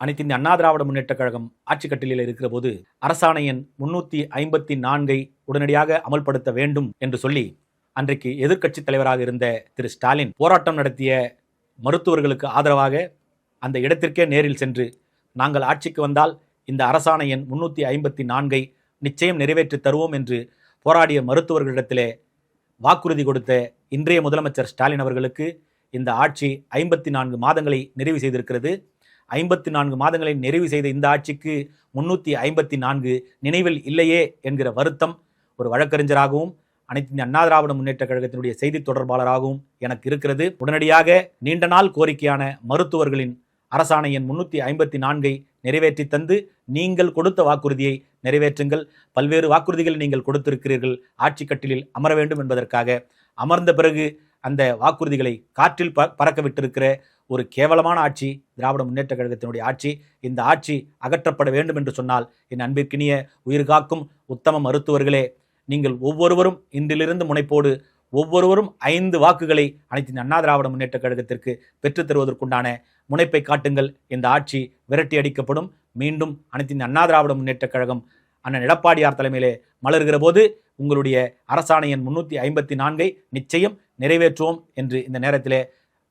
அனைத்து இந்திய அண்ணா திராவிட முன்னேற்ற கழகம் ஆட்சி கட்டிலில் இருக்கிற போது அரசாணை எண் முன்னூத்தி ஐம்பத்தி நான்கை உடனடியாக அமல்படுத்த வேண்டும் என்று சொல்லி அன்றைக்கு எதிர்க்கட்சி தலைவராக இருந்த திரு ஸ்டாலின் போராட்டம் நடத்திய மருத்துவர்களுக்கு ஆதரவாக அந்த இடத்திற்கே நேரில் சென்று நாங்கள் ஆட்சிக்கு வந்தால் இந்த அரசாணை எண் முன்னூத்தி ஐம்பத்தி நான்கை நிச்சயம் நிறைவேற்றி தருவோம் என்று போராடிய மருத்துவர்களிடத்திலே வாக்குறுதி கொடுத்த இன்றைய முதலமைச்சர் ஸ்டாலின் அவர்களுக்கு இந்த ஆட்சி ஐம்பத்தி நான்கு மாதங்களை நிறைவு செய்திருக்கிறது. ஐம்பத்தி நான்கு மாதங்களை நிறைவு செய்த இந்த ஆட்சிக்கு முன்னூற்றி ஐம்பத்தி நான்கு நினைவில் இல்லையே என்கிற வருத்தம் ஒரு வழக்கறிஞராகவும் அனைத்து அண்ணா திராவிட முன்னேற்ற கழகத்தினுடைய செய்தி தொடர்பாளராகவும் எனக்கு இருக்கிறது. உடனடியாக நீண்ட நாள் கோரிக்கையான மருத்துவர்களின் அரசாணை எண் முன்னூற்றி ஐம்பத்தி நான்கை நிறைவேற்றி தந்து நீங்கள் கொடுத்த வாக்குறுதியை நிறைவேற்றுங்கள். பல்வேறு வாக்குறுதிகளை நீங்கள் கொடுத்திருக்கிறீர்கள். ஆட்சி கட்டிலில் அமர வேண்டும் என்பதற்காக. அமர்ந்த பிறகு அந்த வாக்குறுதிகளை காற்றில் ப பறக்க விட்டிருக்கிற ஒரு கேவலமான ஆட்சி திராவிட முன்னேற்ற கழகத்தினுடைய ஆட்சி. இந்த ஆட்சி அகற்றப்பட வேண்டும் என்று சொன்னால் என் அன்பிற்கினிய உயிர்காக்கும் உத்தம மருத்துவர்களே நீங்கள் ஒவ்வொருவரும் இன்றிலிருந்து முனைப்போடு ஒவ்வொருவரும் ஐந்து வாக்குகளை அனைத்து அண்ணா திராவிட முன்னேற்ற கழகத்திற்கு பெற்றுத் தருவதற்குண்டான முனைப்பை காட்டுங்கள். இந்த ஆட்சி விரட்டி அடிக்கப்படும். மீண்டும் அனைத்து அண்ணா திராவிட முன்னேற்ற கழகம் அண்ணன் எடப்பாடியார் தலைமையிலே மலர்கிற போது உங்களுடைய அரசாணையின் முன்னூற்றி ஐம்பத்தி நான்கை நிச்சயம் நிறைவேற்றுவோம் என்று இந்த நேரத்திலே